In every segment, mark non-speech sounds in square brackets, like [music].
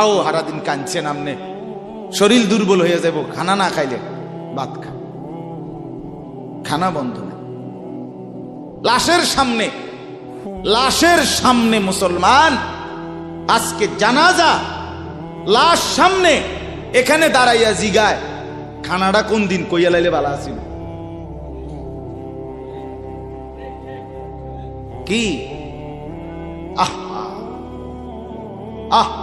আও হারাদিন কাঁদছেন আমনে শরীর দুর্বল হয়ে যাব, খানা না খাইলে ভাত খা। খানা বন্ধ লাশের সামনে লাশের সামনে মুসলমান, আজকে জানাজা, লাশ সামনে, এখানে দাঁড়াইয়া জিগায়। খানাটা কোন দিন কইয়া লাইলে বালা আসিল কি? আহা। আহা।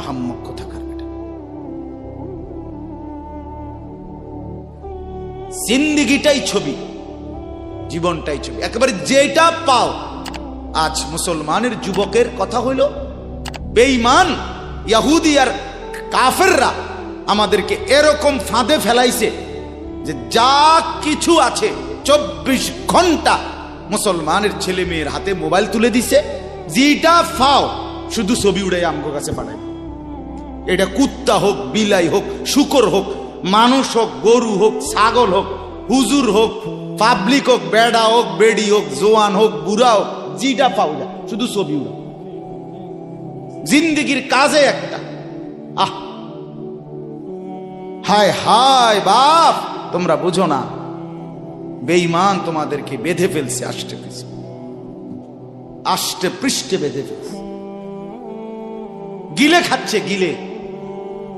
আহাম্মক কোথাকার বেটা জিন্দিগিটাই ছবি, জীবনটাই ছবি। একেবারে যেটা পাও, আজ মুসলমানের যুবকের কথা হইল, বেঈমান, ইয়াহুদি আর কাফেররা আমাদেরকে এরকম ফাঁদে ফেলাইছে যে যা কিছু আছে, চব্বিশ ঘণ্টা মুসলমানের ছেলে মেয়ের হাতে মোবাইল তুলে দিছে, যেটা ফাও শুধু ছবি উড়াই আমগো কাছে পাঠায় এটা কুত্তা হোক, বিলাই হোক, শুকর হোক, মানুষ হোক, গরু হোক, ছাগল হোক, হুজুর হোক, পাবলিক হোক, বেড়া হোক, বেড়ি হোক, জোয়ান হোক, বুড়া হোক জিটা যা শুধু ছবি জিন্দিগির কাজে একটা। আহ! হায় হায়, বাপ! তোমরা বুঝো না, বেঈমান তোমাদেরকে বেঁধে ফেলছে আষ্টে পৃষ্ঠে আষ্টে পৃষ্ঠে বেঁধে ফেলছে। গিলে খাচ্ছে, গিলে।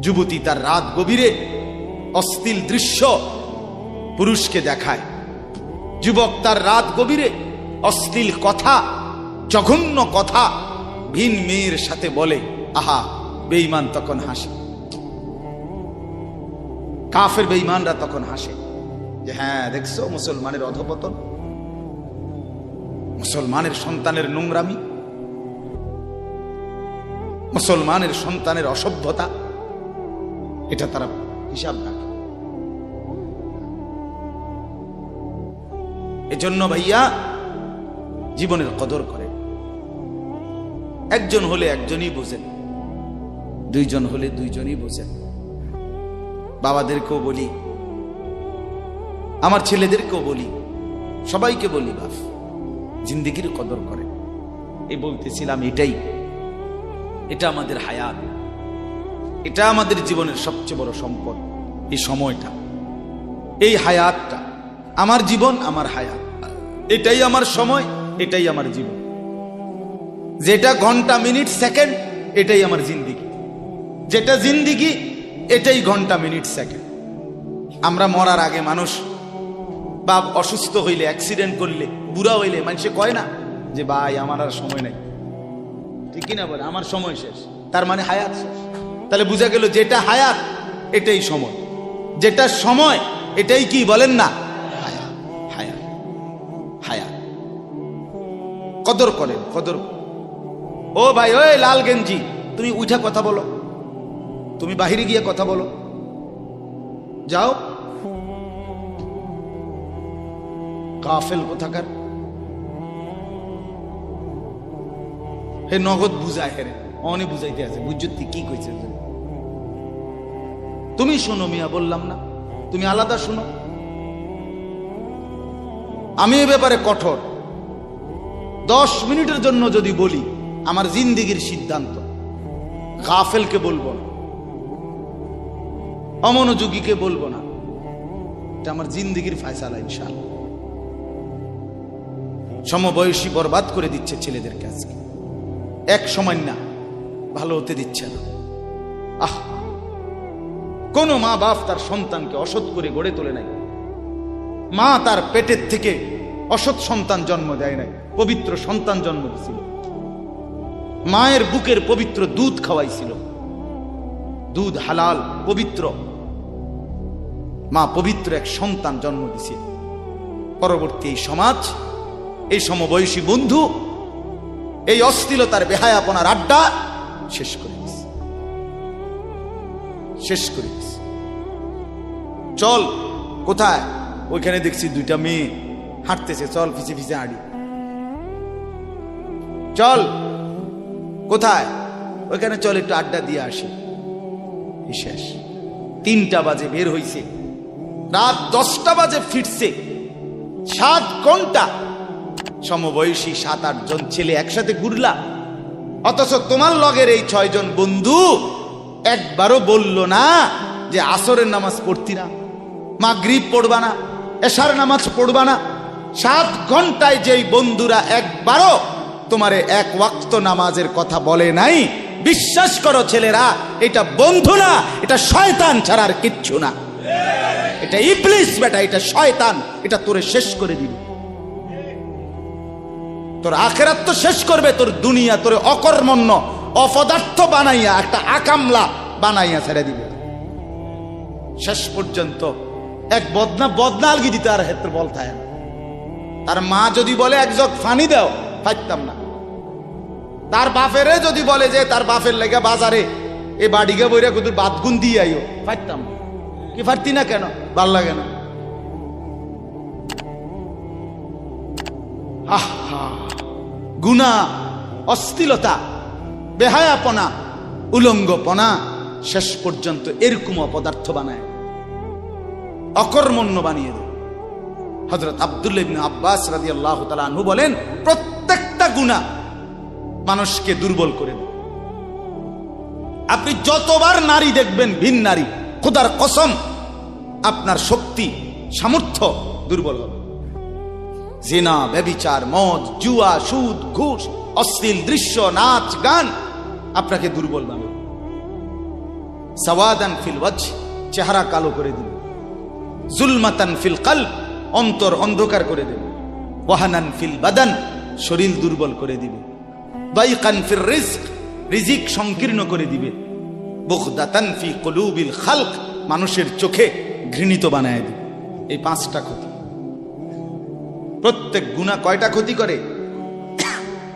যুবতী তার রাত গভীরে অস্থিল দৃশ্য পুরুষকে দেখায়। যুবক তার রাত গভীরে অশ্লীল কথা, জঘন্য কথা ভিন মেয়ের সাথে বলে, আহা, বেঈমান তখন হাসে। কাফের বেঈমানরা তখন হাসে যে হ্যাঁ দেখছ মুসলমানের অধপতন? মুসলমানের সন্তানের নোংরামি? মুসলমানের সন্তানের অসভ্যতা? এটা তারা হিসাব রাখে। এজন্য ভাইয়া জীবনের কদর করে। একজন হলে একজনই বোঝেন, দুইজন হলে দুইজনই বোঝেন। বাবাদেরকেও বলি, আমার ছেলেদেরকেও বলি, সবাইকে বলি, বাপ, জিন্দিগির কদর করে। এই বলতেছিলাম এটাই, এটা আমাদের হায়াত। এটা আমাদের জীবনের সবচেয়ে বড় সম্পদ, এই সময়টা, এই হায়াতটা। আমার জীবন, আমার হায়াত। এটাই আমার সময়, এটাই আমার জীবন। যেটা ঘণ্টা, মিনিট, সেকেন্ড, এটাই আমার জিন্দিগি। যেটা জিন্দিগি, এটাই ঘণ্টা, মিনিট, সেকেন্ড। আমরা মরার আগে মানুষ বা অসুস্থ হইলে, অ্যাক্সিডেন্ট করলে, বুড়া হইলে মানুষে কয় না যে, ভাই, আমার আর সময় নাই। ঠিকই না বলে? আমার সময় শেষ। তার মানে হায়াত শেষ। তাহলে বোঝা গেল যেটা হায়াত, এটাই সময়। যেটা সময়, এটাই কি বলেন না? কদর করেন, কদর। ও ভাই, ওই লাল গেঞ্জি, তুমি উঠা কথা বলো। তুমি বাহিরে গিয়ে কথা বলো। যাও। কাফেল কোথাকার? হে নগদ বুঝায় হেরে। অনেক বুঝাইতে আছে বুঝতে কি কইছে তুমি শোনো মিয়া, বললাম না। তুমি আলাদা শোনো। আমি এ ব্যাপারে কঠোর। দশ মিনিটের জন্য যদি বলি, আমার জিন্দিগির সিদ্ধান্ত। গাফেলকে বলব না। অমনোযোগীকে বলব না। এটা আমার জিন্দিগির ফায়সালা, ইনশাআল্লাহ। সমবয়সী বরবাদ করে দিচ্ছে ছেলেদেরকে আজকে। এক সময় না। ভালো হতে দিচ্ছে না। আহ! কোন মা বাপ তার সন্তানকে অসৎ করে গড়ে তোলে নাই। মা তার পেটের থেকে অসৎ সন্তান জন্ম দেয় নাই, পবিত্র সন্তান জন্ম দিছিল। মায়ের বুকের পবিত্র দুধ খাওয়াইছিল। দুধ হালাল, পবিত্র। মা পবিত্র এক সন্তান জন্ম দিছে পরবর্তী এই সমাজ, এই সমবয়সী বন্ধু, এই অস্থিলতার বেহায়াপনার আড্ডা শেষ করে দিস। শেষ করে দিস। চল, কোথায়? ওইখানে দেখছি দুইটা মেয়ে হাঁটতেছে। চল ফিসে ফিসে হাঁড়ি চল, কোথায়? ওইখানে চল, একটু আড্ডা দিয়ে আসি। শেষ। তিনটা বাজে বের হইছে। রাত দশটা বাজে ফিরছে। সাত ঘণ্টা। সমবয়সী সাত আট জন ছেলে একসাথে ঘুরলা অথচ তোমার লগের এই ছয়জন বন্ধু একবারও বলল না যে আসরের নামাজ পড়তি না, মাগরিব পড়বা না, এশার নামাজ পড়বা না। সাত ঘন্টায় যেই বন্ধুরা একবারও তোমারে এক ওয়াক্ত নামাজের কথা বলে নাই, বিশ্বাস করো ছেলেরা, এটা বন্ধু না, এটা শয়তান ছাড়া আর কিচ্ছু না। এটা ইবলিস বেটা, এটা শয়তান, এটা তোরে শেষ করে দিবে। তোর আখেরাত তো শেষ করবে, তোর দুনিয়া, তোর অকর্মণ্য, অপদার্থ বানাইয়া, একটা আকামলা বানাইয়া ছেড়ে দিবে। শেষ পর্যন্ত এক বদনা বদনা আলগি দিতে আর হেত্র বল থাকে না। তার মা যদি বলে, এক জগ ফানি দাও পাইতাম না। তার বাপেরে যদি বলে যে, তার বাপের লেগে বাজারে এ বাড়িকে বইরা কুতুর বাদগুন দিয়ে আইও পাইতাম না। কি পারতি না কেন? ভালো লাগে না। আহা গুণা, অস্থিলতা, বেহায়াপনা, উলঙ্গপনা শেষ পর্যন্ত এরকম অপদার্থ বানায়। অকর্মণ্য বানিয়ে দেয়। হজরত আবদুল্লাহ ইবনে আব্বাস রাজি আল্লাহ আনহু বলেন, প্রত্যেকটা গুণা মানুষকে দুর্বল করে দেয়। আপনি যতবার নারী দেখবেন, ভিন নারী, খোদার কসম, আপনার শক্তি, সামর্থ্য দুর্বল হবে। জিনা, ব্যবিচার, মদ, জুয়া, সুদ, ঘুষ, অশ্লীল দৃশ্য, নাচ, গান আপনাকে দুর্বল বানাবে। সাওয়াদান ফিল ওয়াজ চেহারা কালো করে দিবে। জুলমাতান ফিল কাল অন্তর অন্ধকার করে দেবে। ওয়াহানান ফিল বাদান, শরীর দুর্বল করে দিবে। বাইকান ফির রিজক, রিজিক সংকীর্ণ করে দিবে। বুখদাতান ফি কলুবিল খালক, মানুষের চোখে ঘৃণিত বানায় দিবে। এই পাঁচটা ক্ষতি। প্রত্যেক গুণা কয়টা ক্ষতি করে?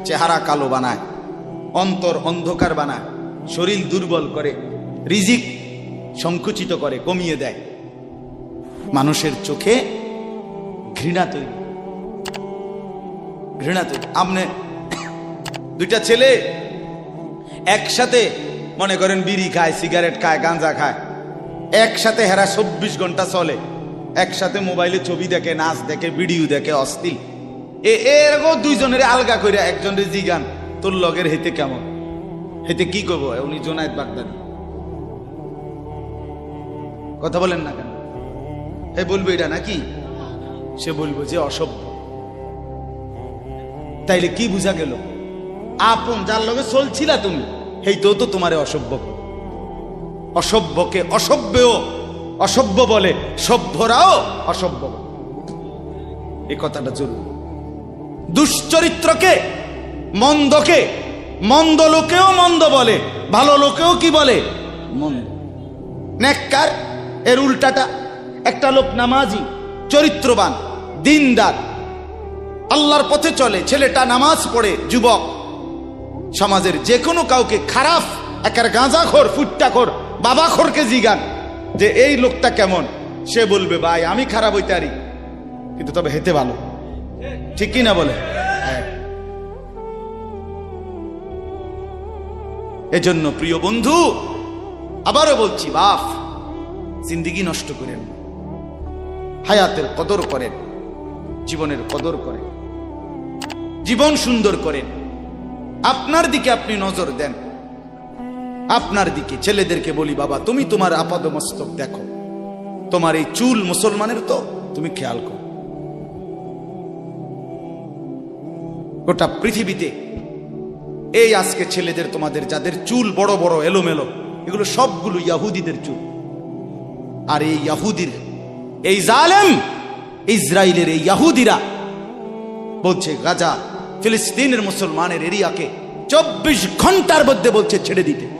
চেহারা কালো বানায়, অন্তর অন্ধকার বানায়, শরীর দুর্বল করে, রিজিক সংকুচিত করে, কমিয়ে দেয়। মানুষের চোখে ঘৃণা তৈরি। ঘৃণা তৈরি। আপনি দুইটা ছেলে একসাথে মনে করেন বিড়ি খায়, সিগারেট খায়, গাঁজা খায়, একসাথে হেরা চব্বিশ ঘণ্টা চলে। একসাথে মোবাইলে ছবি দেখে, নাচ দেখে, ভিডিও দেখে, অস্থির। এ, এরকম দুইজনের আলগা করে একজনের জিগান, তোর লগের হেতে কেমন? হেতে কি করব উনি জোনায়দ বাগদাদি। কথা বলেন না কেন? হে, বলব এটা নাকি? সে বলব যে অসভ্য। তাইলে কি বুঝা গেল? আপন, যার লগে চলছিলা তুমি হেই তো তো তোমারে অসভ্য। অসভ্যকে অসভ্যও অসভ্য বলে সভ্যরাও অসভ্য বলে। এই কথাটা জরুরি দুশ্চরিত্রকে মন্দকে মন্দ লোকেও মন্দ বলে ভালো লোকেও কি বলে? মন্দ। নেককার এর উল্টাটা একটা লোক নামাজি চরিত্রবান দিনদার। আল্লাহর পথে চলে ছেলেটা নামাজ পড়ে যুবক। সমাজের যে কোনো কাউকে খারাপ একার গাঁজাখোর ফুট্টাখোর বাবাখোরকে জিগান। যে এই লোকটা কেমন? সে বলবে, ভাই, আমি খারাপ হইতে পারি কিন্তু তবে হেতে ভালো। ঠিক কি না বলে? হ্যাঁ। এজন্য প্রিয় বন্ধু, আবারও বলছি, বাফ, জিন্দিগি নষ্ট করেন। হায়াতের কদর করেন। জীবনের কদর করেন। জীবন সুন্দর করেন। আপনার দিকে আপনি নজর দেন। আপনার দিকে, ছেলেদেরকে বলি, বাবা, তুমি তোমার আপাদ মস্তক দেখো। তোমার এই চুল মুসলমানের তো, তুমি খেয়াল করো। গোটা পৃথিবীতে এই আজকে ছেলেদের তোমাদের, যাদের চুল বড় বড়, এলোমেলো, এগুলো সবগুলো ইয়াহুদিদের চুল। আর এই ইয়াহুদির, এই জালেম ইসরায়েলের এই ইয়াহুদিরা বলছে, গাজা ফিলিস্তিনের মুসলমানের এরিয়াকে চব্বিশ ঘণ্টার মধ্যে বলছে ছেড়ে দিতে।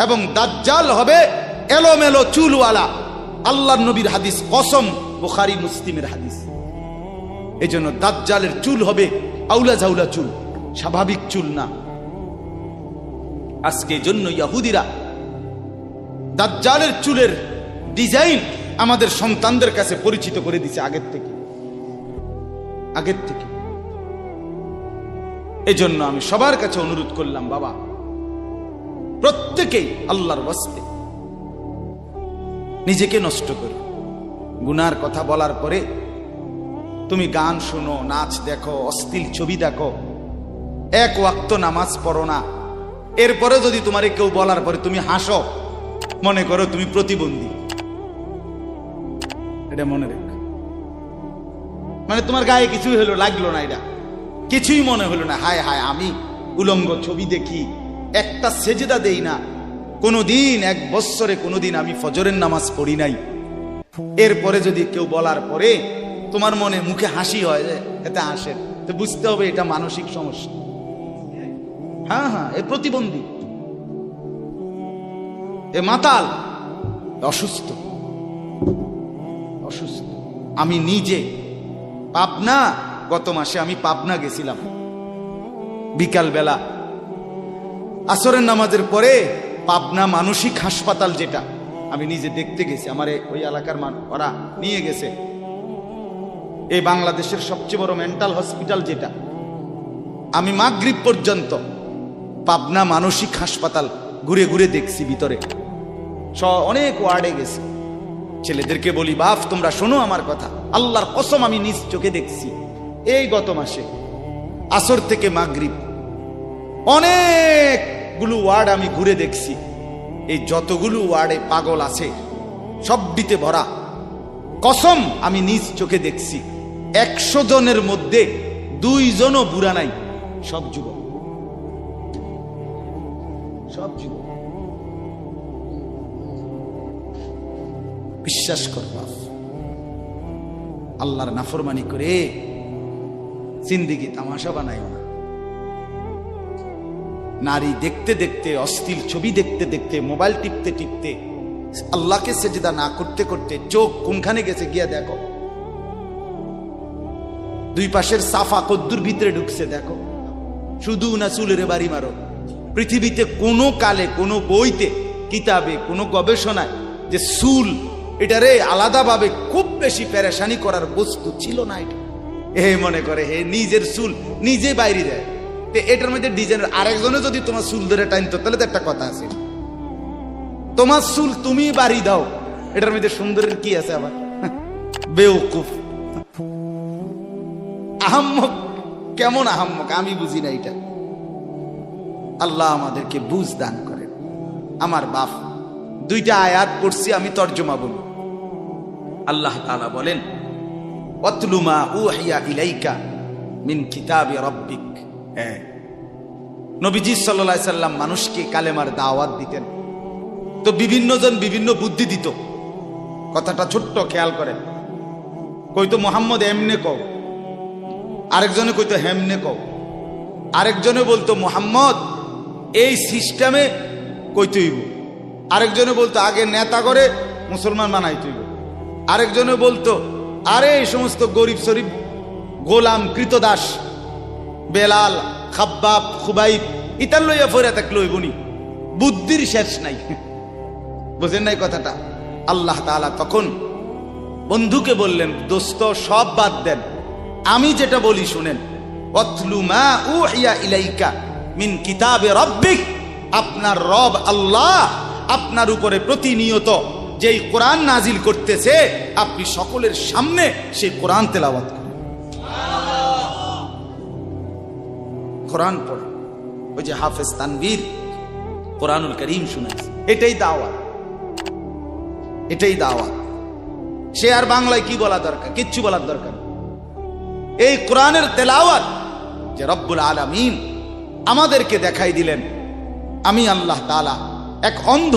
এবং দাজ্জাল হবে এলোমেলো চুলওয়ালা। আল্লাহ নবীর হাদিস, কসম, বুখারি, মুসলিমের হাদিস। এই জন্য দাজ্জালের চুল হবে আউলা ঝাউলা চুল, স্বাভাবিক চুল না। আজকে জন্য ইয়াহুদিরা দাজ্জালের চুলের ডিজাইন আমাদের সন্তানদের কাছে পরিচিত করে দিছে আগের থেকে। আগের থেকে। এজন্য আমি সবার কাছে অনুরোধ করলাম, বাবা প্রত্যেকেই আল্লাহর বস্তে নিজেকে নষ্ট করো। গুনার কথা বলার পরে তুমি গান শোনো, নাচ দেখো অস্থির ছবি দেখো, এক ওয়াক্ত নামাজ পড়ো না। এরপরে যদি তোমারে কেউ বলার পরে তুমি হাসো, মনে করো তুমি প্রতিবন্ধী। এটা মনে রেখ। মানে তোমার গায়ে কিছুই হলো, লাগল না এটা। কিছুই মনে হলো না, হায় হায়, আমি উলঙ্গ ছবি দেখি একটা সেজদা দেই না। কোনোদিন, এক বৎসরে কোনোদিন আমি ফজরের নামাজ পড়ি নাই। এরপরে যদি কেউ বলার পরে তোমার মনে মুখে হাসি হয় যে, এতে হাসে তো বুঝতে হবে এটা মানসিক সমস্যা। হ্যাঁ হ্যাঁ এ প্রতিবন্ধী। এ মাতাল। অসুস্থ। অসুস্থ। আমি নিজে। পাবনা, গত মাসে আমি পাবনা গেছিলাম। বিকাল বেলা আসরের নামাজের পরে পাবনা মানসিক হাসপাতাল যেটা, আমি নিজে দেখতে গেছি, আমার ওই এলাকার মান ওরা নিয়ে গেছে। এই বাংলাদেশের সবচেয়ে বড় মেন্টাল হসপিটাল যেটা, আমি মাগরিব পর্যন্ত পাবনা মানসিক হাসপাতাল ঘুরে ঘুরে দেখছি ভিতরে। স, অনেক ওয়ার্ডে গেছি। ছেলেদেরকে বলি বাপ তোমরা শোনো আমার কথা। আল্লাহর কসম, আমি নিজ চোখে দেখছি। এই গত মাসে আসর থেকে মাগরিব অনেকগুলো ওয়ার্ড আমি ঘুরে দেখছি। এই যতগুলো ওয়ার্ডে পাগল আছে, সবটিতে ভরা। কসম আমি নিজ চোখে দেখছি, একশো জনের মধ্যে দুইজনও বুড়া নাই, সব যুবক। সব যুবক। বিশ্বাস কর আল্লাহর নাফরমানি করে জিন্দিগি তামাশা না। নারী দেখতে দেখতে অস্থির ছবি দেখতে দেখতে, মোবাইল টিপতে টিপতে, আল্লাহকে সেজদা না করতে করতে চোখ কোনখানে গেছে গিয়া দেখো। দুই পাশের সাফা কদ্দুর ভিতরে ঢুকছে দেখো। শুধু না চুলের বাড়ি মারো। পৃথিবীতে কোনো কালে, কোনো বইতে, কিতাবে, কোনো গবেষণায় যে চুল এটারে আলাদাভাবে খুব বেশি পেরেশানি করার বস্তু ছিল না এটা। এ মনে করে, হে নিজের চুল নিজে বাইরে দেয়। এটার মধ্যে ডিজাইনের আরেকজনে যদি তোমার চুল ধরে টাইনতো তাহলে তো একটা কথা আছে। তোমার চুল তুমি বাড়ি দাও, এটার মধ্যে সুন্দরের কি আছে আবার? বেউকুফ। আহাম্মক, কেমন আহাম্মক? আমি বুঝি না এটা। আল্লাহ আমাদেরকে বুঝ দান করেন। আমার বাপ, দুইটা আয়াত পড়ছি, আমি তর্জমা বলব। আল্লাহ তাআলা বলেন অতলুমা উহিয়া ইলাইকা মিন কিতাবি রব্বিক। হ্যাঁ। নবীজি সাল্লাল্লাহু সাল্লাম মানুষকে কালেমার দাওয়াত দিতেন। তো বিভিন্ন জন বিভিন্ন বুদ্ধি দিত। কথাটা ছোট্ট খেয়াল করেন। কইতো মোহাম্মদ এমনে কও। আরেকজনে কইতো হেমনে কও। আরেকজনে বলতো, মোহাম্মদ, এই সিস্টেমে কইতে হইব আরেকজনে বলতো, আগে নেতা করে মুসলমান বানাইতে হইব আরেকজনে বলতো, আরে, এই সমস্ত গরিব শরীফ গোলাম কৃতদাস বেলাল, খাব্বাব, খুবাইব, ইতার লইয়া ফইরা থাকল গুনি বুদ্ধির শেষ নাই। [laughs] বুঝেন নাই কথাটা? আল্লাহ তাআলা তখন বন্ধুকে বললেন, দোস্ত, সব বাদ দেন। আমি যেটা বলি শুনেন। অতলু মা উহিয়া ইলাইকা মিন কিতাবে রব্বিক। আপনার রব আল্লাহ, আপনার উপরে প্রতিনিয়ত যেই কোরআন নাজিল করতেছে, আপনি সকলের সামনে সেই কোরআন তেলাওয়াত করেন। কোরআন পড়ে। ওই যে হাফেজ তানভীর কোরআনুল করিম শুনেছে। এটাই দাওয়াত। এটাই দাওয়াত। সে আর বাংলায় কি বলা দরকার? কিচ্ছু বলার দরকার এই কোরআনের তেলাওয়াত যে রব্বুল আলামিন আমাদেরকে দেখাই দিলেন, আমি আল্লাহ তালা এক অন্ধ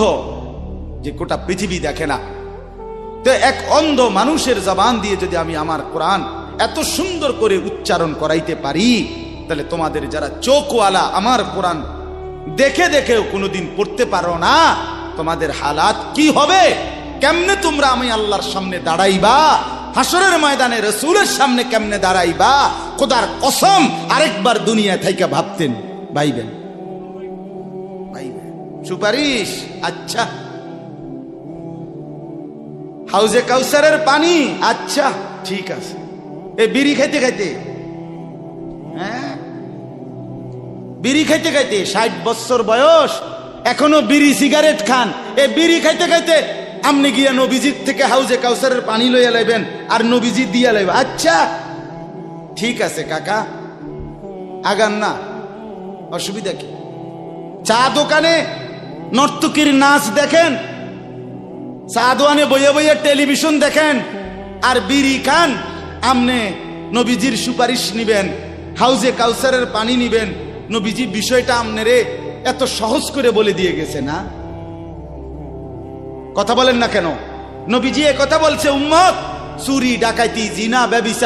যে গোটা পৃথিবী দেখে না। তো এক অন্ধ মানুষের জবান দিয়ে যদি আমি আমার কোরআন এত সুন্দর করে উচ্চারণ করাইতে পারি তাহলে তোমাদের যারা চোখওয়ালা, আমার কোরআন দেখে দেখেও কোনোদিন পড়তে পারো না, তোমাদের হালাত কি হবে? কেমনে তোমরা আমি আল্লাহর সামনে দাঁড়াইবা? হাসরের ময়দানে রসুলের সামনে কেমনে দাঁড়াইবা? খোদার কসম আরেকবার দুনিয়া থেকে ভাবতেন, ভাইবেন। ভাইবেন। সুপারিশ আচ্ছা। হাউজে কাউসারের পানি আচ্ছা ঠিক আছে। এ বিড়ি খাইতে খাইতে। হ্যাঁ? বিড়ি খাইতে খাইতে ষাট বছর বয়স, এখনও বিড়ি সিগারেট খান। এ বিড়ি খাইতে খাইতে আপনি গিয়া নবীজির থেকে হাউজে কাউসারের পানি লইয়া লাইবেন, আর নবীজি দিয়া লাইবেন আচ্ছা ঠিক আছে কাকা, আগান না, অসুবিধা কি? চা দোকানে নর্তকীর নাচ দেখেন, চা দোকানে বইয়ে বইয়ে টেলিভিশন দেখেন, আর বিড়ি খান, আমনে নবীজির সুপারিশ নিবেন, হাউজে কাউসারের পানি নিবেন নবীজি বিষয়টা আমনেরে এত সহজ করে বলে দিয়ে গেছে না? কথা বলেন না কেন? নবীজি কথা বলছে, উম্মত! চুরি ডাকাইতি জিনা, ব্যবিচার।